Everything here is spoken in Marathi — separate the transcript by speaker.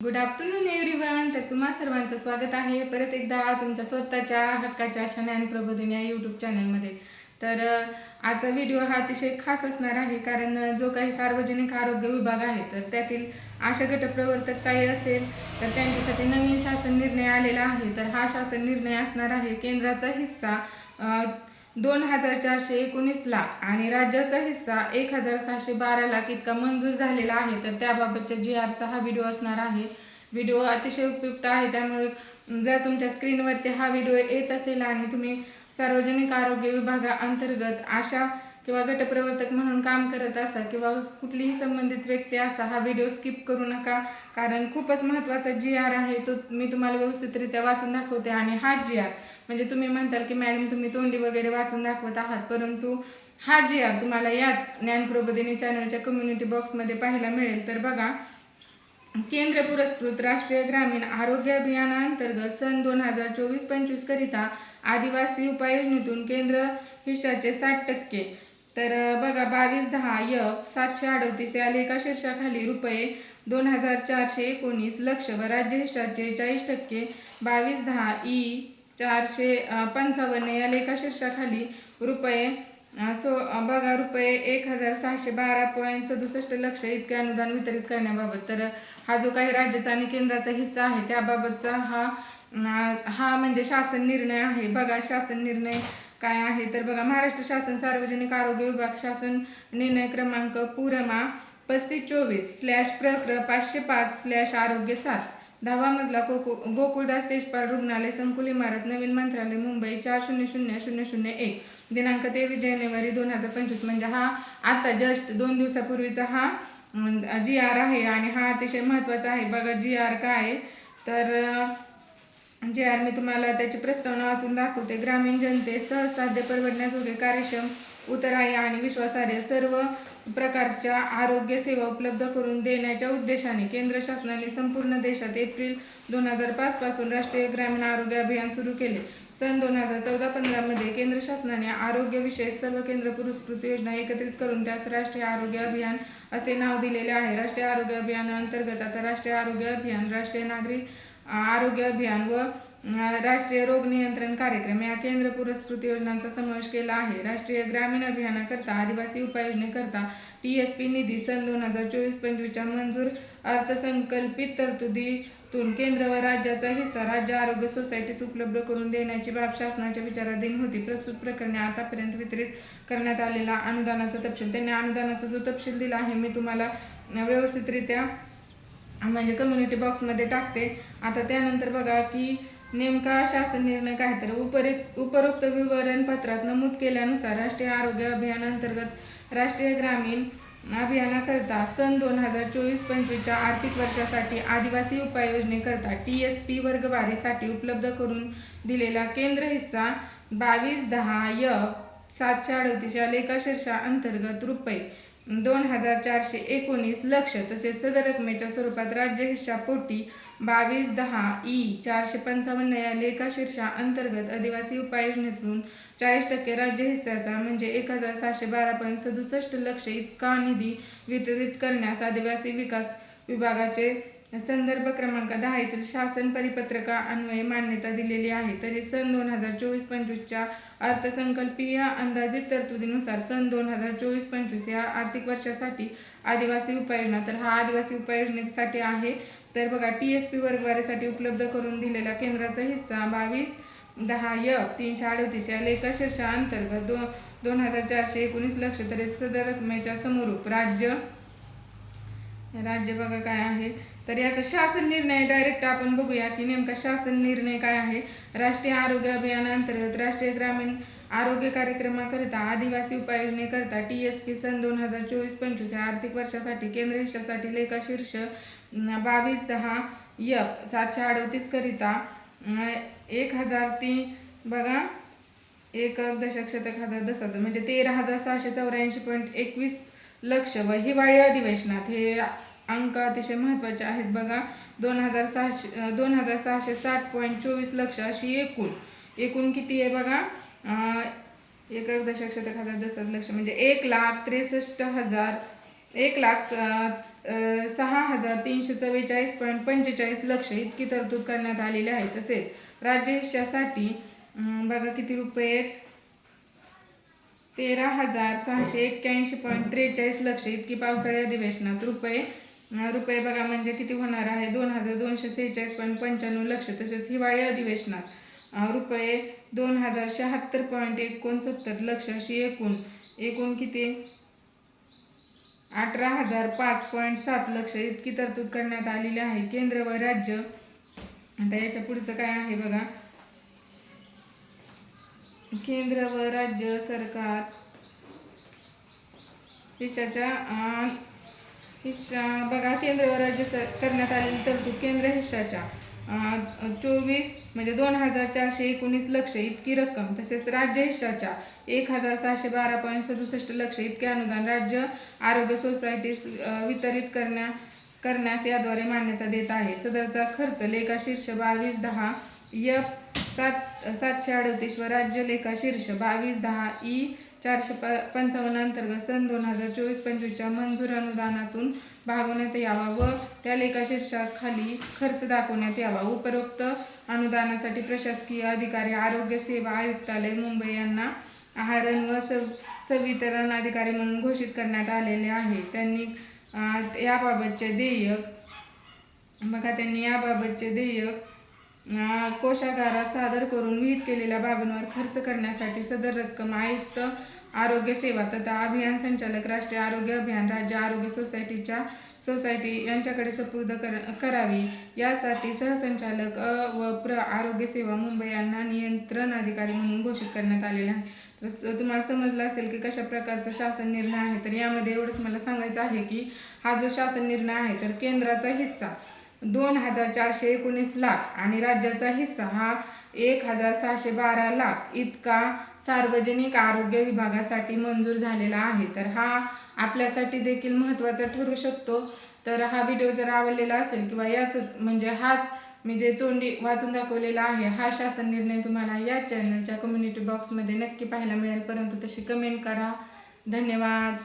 Speaker 1: गुड आफ्टरनून एव्हरीवन तर तुम्हा सर्वांचं स्वागत आहे. परत एकदा तुमच्या स्वतःच्या हक्काच्या शनान ज्ञानप्रबोधन या यूट्यूब चॅनलमध्ये तर आजचा व्हिडिओ हा अतिशय खास असणार आहे. कारण जो काही सार्वजनिक आरोग्य विभाग आहे तर त्यातील आशा गटप्रवर्तक काही असेल तर त्यांच्यासाठी नवीन शासन निर्णय आलेला आहे. तर हा शासन निर्णय असणार आहे. केंद्राचा हिस्सा दोन हजार चारशे एकोणीस लाख आणि राज्याचा हिस्सा एक हजार सहाशे बारा लाख इतका मंजूर झालेला आहे. तर त्याबाबतच्या जी आरचा हा व्हिडिओ असणार आहे. व्हिडिओ अतिशय उपयुक्त आहे. त्यामुळे जर तुमच्या स्क्रीनवरती हा व्हिडिओ येत असेल आणि तुम्ही सार्वजनिक आरोग्य विभागाअंतर्गत आशा किंवा गटप्रवर्तक म्हणून काम करत असा किंवा कुठलीही संबंधित व्यक्ती असा हा व्हिडिओ स्किप करू नका. कारण खूपच महत्त्वाचा जी आर आहे. तो मी तुम्हाला व्यवस्थितरित्या वाचून दाखवते. आणि हा जी आर म्हणजे तुम्ही म्हणताल की मॅडम तुम्ही तोंडी वगैरे वाचून दाखवत आहात परंतु हा जी आर तुम्हाला याच ज्ञानप्रबोधिनी चॅनलच्या कम्युनिटी बॉक्समध्ये पाहायला मिळेल. तर बघा केंद्र पुरस्कृत राष्ट्रीय ग्रामीण आरोग्य अभियानाअंतर्गत सन दोन हजार चोवीस पंचवीस करिता आदिवासी उपाययोजनेतून केंद्र हिश्याचे साठ टक्के. तर बघा बावीस दहा य सातशे अडतीस या लेखा शीर्षाखाली रुपये दोन हजार चारशे एकोणीस लक्ष व राज्य हिश्याचे चाळीस टक्के. बावीस दहा ई चारशे पंचावन्न या लेखा शीर्षाखाली रुपये सो बघा रुपये एक हजार सहाशे बारा पॉईंट सदुसष्ट लक्ष इतके अनुदान वितरित करण्याबाबत. तर हा जो काही राज्याचा आणि केंद्राचा हिस्सा आहे त्याबाबतचा हा हा म्हणजे शासन निर्णय आहे. बघा शासन निर्णय काय आहे. तर बघा महाराष्ट्र शासन सार्वजनिक आरोग्य विभाग शासन निर्णय क्रमांक पुरमा पस्तीस चोवीस स्लॅश प्रक्र पाचशे पाच स्लॅश आरोग्य सात. दहावा मजला गोकु गोकुळदास तेजपाल रुग्णालय संकुल इमारत नवीन मंत्रालय मुंबई चार शून्य शून्य शून्य शून्य एक. दिनांक तेवीस जानेवारी दोन हजार पंचवीस म्हणजे हा आता जस्ट दोन दिवसापूर्वीचा हा जी आर आहे आणि हा अतिशय महत्त्वाचा आहे. बघा जी आर काय आहे? तर जे आर मी तुम्हाला त्याची प्रस्तावना वाचून दाखवते. ग्रामीण जनते सहसाध्य परवडण्याजोगे कार्यक्षम उतराई आणि विश्वासार्ह सर्व प्रकारच्या आरोग्य सेवा उपलब्ध करून देण्याच्या उद्देशाने केंद्र शासनाने संपूर्ण देशात एप्रिल दोन हजार पाच पासून राष्ट्रीय ग्रामीण आरोग्य अभियान सुरू केले. सन दोन हजार चौदा पंधरामध्ये केंद्र शासनाने आरोग्यविषयक सर्व केंद्र पुरस्कृत योजना एकत्रित करून त्यास राष्ट्रीय आरोग्य अभियान असे नाव दिलेले आहे. राष्ट्रीय आरोग्य अभियानाअंतर्गत आता राष्ट्रीय आरोग्य अभियान राष्ट्रीय नागरिक आरोग्य अभियान व राष्ट्रीय रोग नियंत्रण कार्यक्रम या केंद्र पुरस्कृत योजनांचा समावेश केला आहे. राष्ट्रीय ग्रामीण अभियानाकरता आदिवासी उपाययोजनेकरता टी एस पी निधी सन दोन हजार चोवीस पंचवीसच्या मंजूर अर्थसंकल्पित तरतुदीतून केंद्र व राज्याचा हिस्सा राज्य आरोग्य सोसायटीस उपलब्ध करून देण्याची बाब शासनाच्या विचाराधीन होती. प्रस्तुत प्रकरणे आतापर्यंत वितरित करण्यात आलेला अनुदानाचा तपशील. त्यांनी अनुदानाचा जो तपशील दिला आहे मी तुम्हाला व्यवस्थितरित्या म्हणजे कम्युनिटी बॉक्समध्ये टाकते. आता त्यानंतर बघा की नेमका शासन निर्णय काय तर उपरि उपरोक्त विवरण पत्रात नमूद केल्यानुसार राष्ट्रीय आरोग्य अभियानांतर्गत राष्ट्रीय ग्रामीण अभियानाकरता सन दोन हजार चोवीस पंचवीसच्या आर्थिक वर्षासाठी आदिवासी उपाययोजनेकरता टी एस पी वर्गवारीसाठी उपलब्ध करून दिलेला केंद्र हिस्सा बावीस दहा य सातशे अडतीस या लेखा अंतर्गत रुपये. दोन हजार चारशे एकोणीस लक्ष तसेच सदर रकमेच्या स्वरूपात राज्य हिश्शापोटी बावीस दहा ई चारशे पंचावन्न या लेखा शीर्षा अंतर्गत आदिवासी उपाययोजनेतून चाळीस टक्के राज्य हिस्साचा म्हणजे एक हजार सहाशे बारा पॉईंट सदुसष्ट लक्ष इतका निधी वितरित करण्यास आदिवासी विकास विभागाचे संदर्भ क्रमांक दहा येथील शासन परिपत्रका अन्वये मान्यता दिलेली आहे. तरी सन दोन हजार चोवीस पंचवीसच्या अर्थसंकल्पीय अंदाजित तरतुदीनुसार सन दोन हजार चोवीस पंचवीस या आर्थिक वर्षासाठी आदिवासी उपाययोजना तर हा आदिवासी उपाययोजनेसाठी आहे. तर बघा टी एस पी वर्गवारीसाठी उपलब्ध करून दिलेला केंद्राचा हिस्सा बावीस दहा य तीनशे अडतीस या लेखा शीर्षा अंतर्गत दोन दोन हजार चारशे एकोणीस लक्ष तरी सदर रकमेच्या समरूप राज्य राज्य बघा काय आहे. तर याचा शासन निर्णय डायरेक्ट आपण बघूया की नेमका शासन निर्णय काय आहे. राष्ट्रीय आरोग्य अभियानांतर्गत राष्ट्रीय ग्रामीण आरोग्य कार्यक्रमाकरिता आदिवासी उपाययोजनेकरता टी एस पी सन दोन हजार चोवीस पंचवीस या आर्थिक वर्षासाठी केंद्र हिश्शासाठी लेखा शीर्ष बावीस दहा यप सातशे अडतीस करिता एक हजार तीन बघा एक दशक शतक हजार दस हजार म्हणजे तेरा हजार सहाशे चौऱ्याऐंशी पॉईंट एकवीस लक्ष व हिवाळी अधिवेशनात हे अंक अतिशय महत्त्वाचे आहेत. बघा दोन हजार सहाशे दोन हजार सहाशे साठ पॉईंट चोवीस लक्ष अशी एकूण. एकूण किती आहे बघा? एक दशक शतक हजार दस लक्ष म्हणजे एक लाख त्रेसष्ट हजार एक लाख सहा हजार तीनशे चव्वेचाळीस पॉईंट पंचेचाळीस लक्ष इतकी तरतूद करण्यात आलेली आहे. तसेच राज्यशासाठी बघा किती रुपये आहेत? तेरा हजार सहाशे एक्क्याऐंशी पॉईंट त्रेचाळीस लक्ष इतकी पावसाळी अधिवेशनात रुपये. रुपये बघा म्हणजे किती होणार आहे? दोन हजार दोनशे सेहेचाळीस पॉईंट पंच्याण्णव लक्ष तसेच हिवाळी अधिवेशनात. रुपये दोन हजार शहात्तर पॉईंट एकोणसत्तर लक्ष अशी एकूण एकूण किती? अठरा हजार पाच पॉईंट सात लक्ष इतकी तरतूद करण्यात आलेली आहे. केंद्र व राज्य. आता याच्या पुढचं काय आहे बघा? केंद्र व राज्य सरकार. हिशाच्या हिस्सा बघा केंद्र व राज्य सर करण्यात आलेली तरतूद केंद्र हिश्शाच्या. चोवीस म्हणजे दोन हजार चारशे एकोणीस लक्ष इतकी रक्कम तसेच राज्य हिश्शाच्या एक हजार सहाशे बारा पॉईंट सदुसष्ट लक्ष इतके अनुदान राज्य आरोग्य सोसायटीस वितरित करण्या करण्यास याद्वारे मान्यता देत आहे. सदरचा खर्च लेखा शीर्ष बावीस दहा यप सात सातशे अडतीस व राज्यलेखा शीर्ष बावीस दहा ई चारशे प पंचावन्न अंतर्गत सन दोन हजार चोवीस पंचवीसच्या मंजूर अनुदानातून भागवण्यात यावा व त्या लेखा शीर्षाखाली खर्च दाखवण्यात यावा. उपरोक्त अनुदानासाठी प्रशासकीय अधिकारी आरोग्य सेवा आयुक्तालय मुंबई यांना आहारण व सव संवितरण अधिकारी म्हणून घोषित करण्यात आलेले आहे. त्यांनी याबाबतचे देयक बघा त्यांनी याबाबतचे देयक कोशागारात सादर करून विहित केलेल्या बाबींवर खर्च करण्यासाठी सदर रक्कम आयुक्त आरोग्य सेवा तथा अभियान संचालक राष्ट्रीय आरोग्य अभियान राज्य आरोग्य सोसायटीच्या सोसायटी यांच्याकडे सुपूर्द कर करावी. यासाठी सहसंचालक अ व प्र आरोग्य सेवा मुंबई यांना नियंत्रण अधिकारी म्हणून घोषित करण्यात आलेले आहे. तर तुम्हाला समजलं असेल की कशा प्रकारचा शासन निर्णय आहे तर यामध्ये एवढंच मला सांगायचं आहे की हा जो शासन निर्णय आहे तर केंद्राचा हिस्सा दोन हजार चारशे एकोणीस लाख आणि राज्याचा हिस्सा हा एक हजार सहाशे बारा लाख इतका सार्वजनिक आरोग्य विभागासाठी मंजूर झालेला आहे. तर हा आपल्यासाठी देखील महत्त्वाचा ठरू शकतो. तर हा व्हिडिओ जर आवडलेला असेल किंवा याचंच म्हणजे हाच मी जे तोंडी वाचून दाखवलेला आहे हा शासन निर्णय तुम्हाला या चॅनलच्या कम्युनिटी बॉक्समध्ये नक्की पाहायला मिळेल. परंतु तशी कमेंट करा. धन्यवाद.